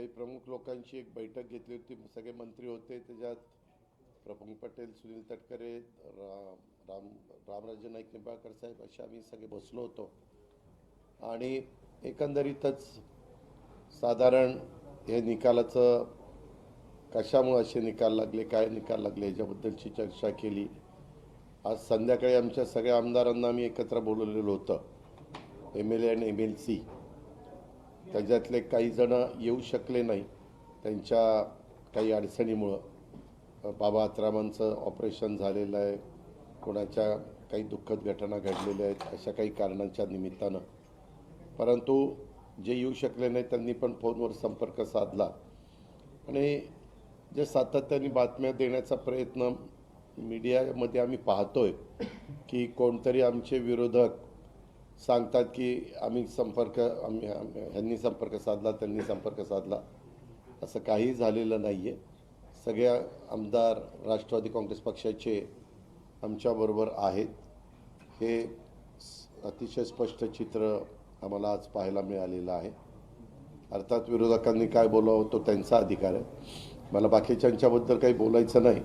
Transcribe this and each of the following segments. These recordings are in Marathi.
काही प्रमुख लोकांची एक बैठक घेतली होती सगळे मंत्री होते त्याच्यात प्रफुल्ल पटेल सुनील तटकरे रा राम रामराजे नाईक निंबाळकर साहेब असे आम्ही सगळे बसलो होतो. आणि एकंदरीतच साधारण हे निकालाचं कशामुळे असे निकाल लागले काय निकाल लागले याच्याबद्दलची चर्चा केली. आज संध्याकाळी आमच्या सगळ्या आमदारांना आम्ही एकत्र बोलवलेलं होतं. एम एल ए आणि एम एल सी. त्याच्यातले काही जण येऊ शकले नाही. त्यांच्या काही अडचणीमुळं. बाबा आत्रामांचं ऑपरेशन झालेलं आहे. कोणाच्या काही दुःखद घटना घडलेल्या आहेत अशा काही कारणांच्या निमित्तानं. परंतु जे येऊ शकले नाही त्यांनी पण फोनवर संपर्क साधला. आणि जे सातत्याने बातम्या देण्याचा प्रयत्न मीडियामध्ये आम्ही पाहतोय की कोणतरी आमचे विरोधक सांगतात की आम्ही संपर्क आम्ही ह्यांनी संपर्क साधला त्यांनी संपर्क साधला. असं काही झालेलं नाही आहे सगळ्या आमदार राष्ट्रवादी काँग्रेस पक्षाचे आमच्याबरोबर आहेत. हे अतिशय स्पष्ट चित्र आम्हाला आज पाहायला मिळालेलं आहे. अर्थात विरोधकांनी काय बोलावं तो त्यांचा अधिकार आहे. मला बाकीच्यांच्याबद्दल काही बोलायचं नाही.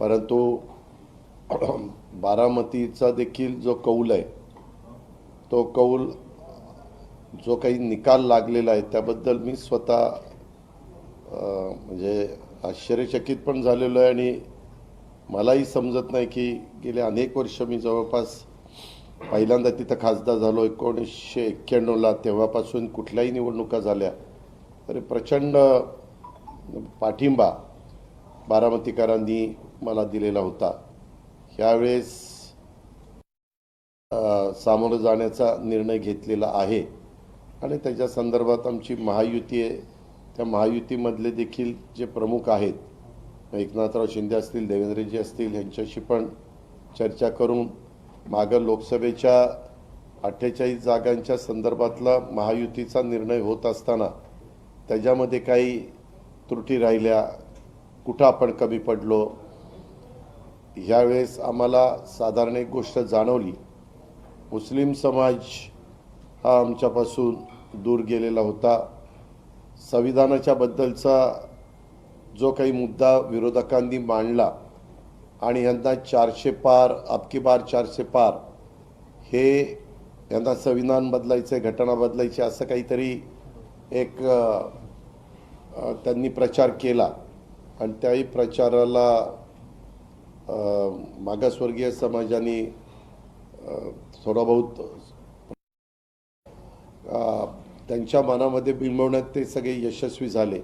परंतु बारामतीचा देखील जो कौल आहे तो कौल जो काही निकाल लागलेला आहे त्याबद्दल मी स्वतः म्हणजे आश्चर्यचकित पण झालेलो आहे आणि मलाही समजत नाही की गेले अनेक वर्ष मी जवळपास पहिल्यांदा तिथं खासदार झालो. एकोणीसशे एक्क्याण्णवला तेव्हापासून कुठल्याही निवडणुका झाल्या तरी प्रचंड पाठिंबा बारामतीकरांनी मला दिलेला होता. ह्यावेळेस सामोरं जाण्याचा निर्णय घेतलेला आहे. आणि त्याच्या संदर्भात आमची महायुती आहे. त्या महायुतीमधले देखील जे प्रमुख आहेत एकनाथराव शिंदे असतील देवेंद्रजी असतील यांच्याशी पण चर्चा करून मागं लोकसभेच्या अठ्ठेचाळीस जागांच्या संदर्भातला महायुतीचा निर्णय होत असताना त्याच्यामध्ये काही त्रुटी राहिल्या. कुठं आपण कमी पडलो? ह्यावेळेस आम्हाला साधारण एक गोष्ट जाणवली. मुस्लिम समाज हा आमच्यापासून दूर गेलेला होता. संविधानाच्या बद्दलचा जो काही मुद्दा विरोधकांनी मांडला आणि यांना चारशे पार अबकी बार चारशे पार हे यांना संविधान बदलायचं घटना बदलायची असं काहीतरी एक त्यांनी प्रचार केला. आणि त्याही प्रचाराला मागासवर्गीय समाजाने थोडा बहुत त्यांच्या मनामध्ये बिंबवण्यात ते सगळे यशस्वी झाले.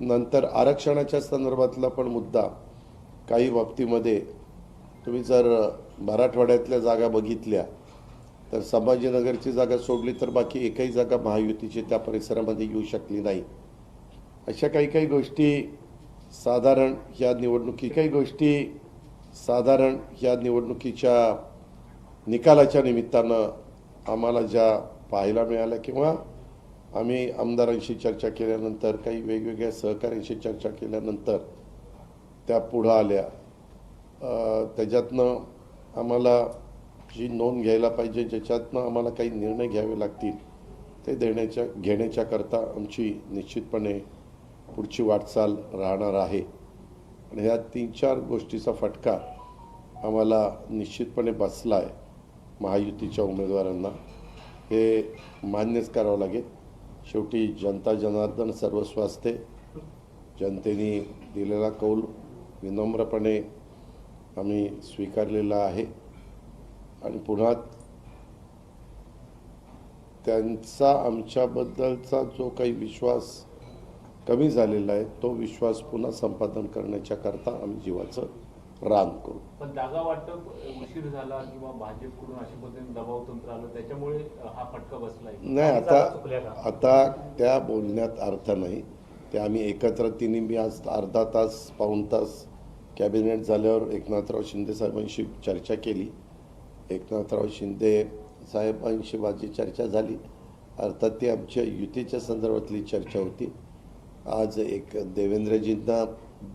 नंतर आरक्षणाच्या संदर्भातला पण मुद्दा काही बाबतीमध्ये तुम्ही जर मराठवाड्यातल्या जागा बघितल्या तर संभाजीनगरची जागा सोडली तर बाकी एकही जागा महायुतीची त्या परिसरामध्ये येऊ शकली नाही. अशा काही काही गोष्टी साधारण ह्या निवडणुकी काही गोष्टी साधारण ह्या निवडणुकीच्या निकालाच्या निमित्तानं आम्हाला ज्या पाहायला मिळाल्या किंवा आम्ही आमदारांशी चर्चा केल्यानंतर काही वेगवेगळ्या सहकाऱ्यांशी चर्चा केल्यानंतर त्या पुढं आल्या. त्याच्यातनं आम्हाला जी नोंद घ्यायला पाहिजे ज्याच्यातनं आम्हाला काही निर्णय घ्यावे लागतील ते देण्याच्या घेण्याच्याकरता आमची निश्चितपणे पुढची वाटचाल राहणार आहे. आणि ह्या तीन चार गोष्टीचा फटका आम्हाला निश्चितपणे बसला आहे महायुतीच्या उमेदवारांना हे मान्यच करावं लागेल. शेवटी जनता जनार्दन सर्वस्व असते. जनतेने दिलेला कौल विनम्रपणे आम्ही स्वीकारलेला आहे. आणि पुन्हा त्यांचा आमच्याबद्दलचा जो काही विश्वास कमी झालेला आहे तो विश्वास पुन्हा संपादन करण्याच्या करता आम्ही जीवाचं रान करू पण जागा वाटप उशीर झाला किंवा भाजपकडून अशा पद्धतीने दबाव तंत्र आलं त्याच्यामुळे हा फटका बसलाय. नाही आता आता त्या बोलण्यात अर्थ नाही. ते आम्ही एकत्र तिन्ही मी आज अर्धा तास पाऊण तास कॅबिनेट झाल्यावर एकनाथराव शिंदे साहेबांशी चर्चा केली. एकनाथराव शिंदे साहेबांशी माझी चर्चा झाली. अर्थात ती आमच्या युतीच्या संदर्भातली चर्चा होती. आज एक देवेंद्रजींना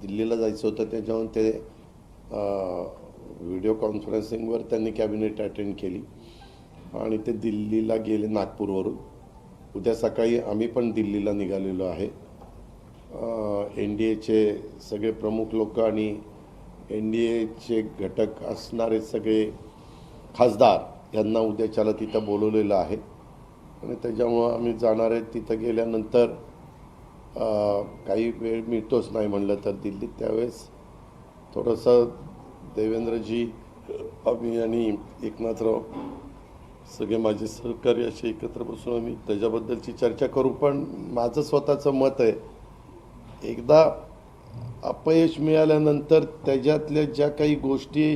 दिल्लीला जायचं होतं त्याच्याहून ते व्हिडिओ कॉन्फरन्सिंगवर त्यांनी कॅबिनेट अटेंड केली. आणि ते दिल्लीला गेले नागपूरवरून. उद्या सकाळी आम्ही पण दिल्लीला निघालेलो आहे. एन डी एचे सगळे प्रमुख लोक आणि एन डी एचे घटक असणारे सगळे खासदार यांना उद्याच्याला तिथं बोलवलेलं आहे. आणि त्याच्यामुळं आम्ही जाणार आहे तिथं गेल्यानंतर काही वेळ मिळतोच नाही म्हणलं तर दिल्लीत. त्यावेळेस थोडंसं देवेंद्रजी आम्ही आणि एकनाथराव सगळे माझे सहकारी असे एकत्र बसून आम्ही त्याच्याबद्दलची चर्चा करू पण माझं स्वतःचं मत आहे एकदा अपयश मिळाल्यानंतर त्याच्यातल्या ज्या काही गोष्टी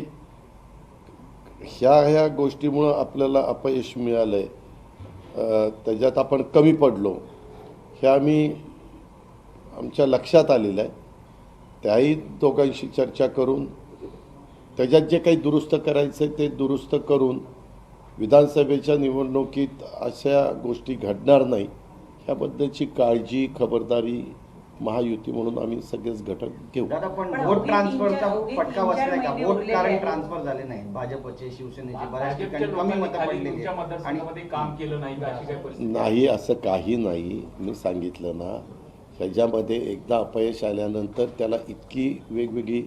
ह्या ह्या गोष्टीमुळं आपल्याला अपयश मिळालं आहे त्याच्यात आपण कमी पडलो हे आम्ही आमच्या लक्षात आलेलं आहे. त्याही दोघांशी चर्चा करून त्याच्यात जे काही दुरुस्त करायचं आहे ते दुरुस्त करून विधानसभेच्या निवडणुकीत अशा गोष्टी घडणार नाही ह्याबद्दलची काळजी खबरदारी महायुती म्हणून आम्ही सगळेच घटक घेऊ. दादा पण वोट ट्रान्सफरचा फटका बसलाय का? वोट कारण. ट्रान्सफर झाले नाही. भाजपचे शिवसेनेचे बऱ्याच ठिकाणी कमी लोकांनी मतं खाली पडलेली तुमच्या आहेत. आणि काम केलं नाही का? अशी काही परिस्थिती नाही असं काही नाही. मी सांगितलं ना ह्याच्यामध्ये एकदा अपयश आल्यानंतर त्याला इतकी वेगवेगळी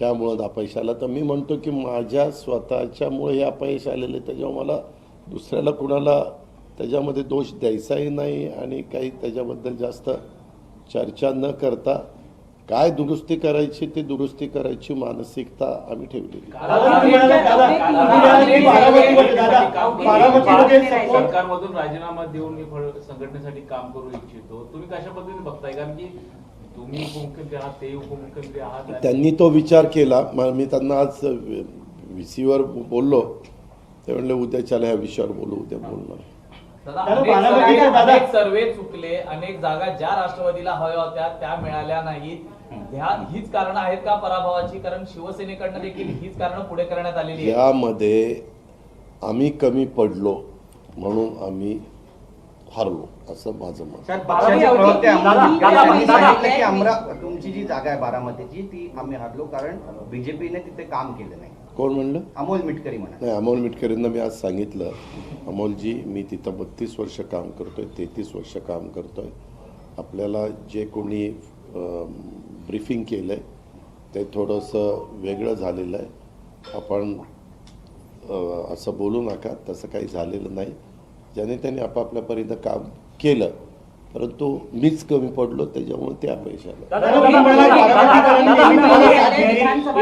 ह्यामुळं अपयश आलं तर मी म्हणतो की माझ्या स्वतःच्यामुळे हे अपयश आलेलं आहे. त्याच्यामुळे मला दुसऱ्याला कुणाला त्याच्यामध्ये दोष द्यायचाही नाही आणि काही त्याच्याबद्दल जास्त चर्चा न करता काय दुरुस्ती करायची ते दुरुस्ती करायची मानसिकता आम्ही ठेवलेली. सरकारमधून राजीनामा देऊन मी फळ- संघटनेसाठी काम करू इच्छितो. तुम्ही कशा पद्धतीने बघताय? कारण की तुम्ही उपमुख्यमंत्री आहात ते उपमुख्यमंत्री आहात. त्यांनी तो विचार केला. म- मी त्यांना आज व्ही सीवर बोललो. ते म्हणले उद्याच्याला ह्या विषयावर बोलू उद्या बोलणार. अनेक सर्वे- दादा- अनेक सर्वे चुकले अनेक जागा ज्या राष्ट्रवादीला हव्या होत्या त्या मिळाल्या नाहीत. ह्या हीच कारण आहेत का पराभवाची? कारण शिवसेनेकडनं देखील हीच कारण पुढे करण्यात आलेली आहेत. यामध्ये आम्ही कमी पडलो म्हणून आम्ही हारलो असं माझं मत. सर पक्षाचे प्रवक्ते आम्हाला- दादा, सांगितलं. की तुमची जी जागा आहे बारामतीची ती आम्ही हरलो कारण बीजेपीने तिथे काम केलं नाही. कोण म्हणलं? अमोल मिटकरी म्हणा. नाही अमोल मिटकरींना मी आज सांगितलं. अमोलजी मी तिथं बत्तीस वर्ष काम करतोय तेहतीस वर्ष काम करतोय. आपल्याला जे कोणी ब्रीफिंग केलं आहे ते थोडंसं वेगळं झालेलं आहे. आपण असं बोलू नका तसं काही झालेलं नाही. ज्याने त्याने आपापल्या परीनं काम केलं परंतु मीच कमी पडलो त्याच्यामुळे ते अपयश आलं.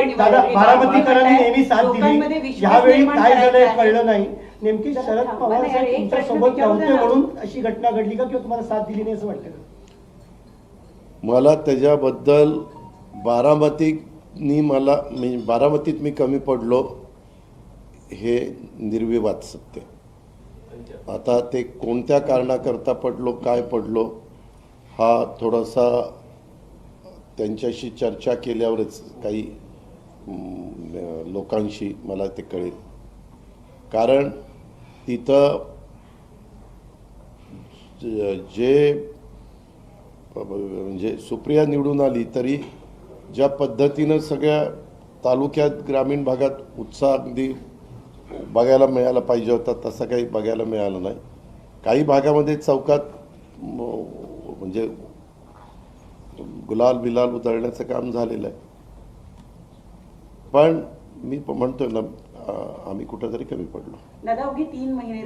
दादा बारामतीकरांनी नेहमी साथ दिली यावेळी काय झालंय. कळलं नाही नेमकी शरद पवार साहेब तुमच्यासोबत नव्हते. म्हणून अशी घटना घडली का किंवा तुम्हाला साथ दिली नाही असं वाटतं? मला त्याच्याबद्दल बारामतीनी मला मी बारामतीत मी कमी पडलो हे निर्विवाद सत्य आता ते कोणत्या कारणाकरता पडलो काय पडलो हा थोडासा त्यांच्याशी चर्चा केल्यावरच काही लोकांशी मला ते कळेल. कारण तिथं जे म्हणजे सुप्रिया निवडून आली तरी ज्या पद्धतीनं सगळ्या तालुक्यात ग्रामीण भागात उत्साह अगदी बघायला मिळाला पाहिजे होता तसं काही बघायला मिळालं नाही. काही भागामध्ये चौकात म्हणजे गुलाल बिलाल उतरण्याचं काम झालेलं आहे. पण मी म्हणतोय ना आम्ही आम्ही कुठंतरी कमी पडलो. दादा अवघे तीन महिने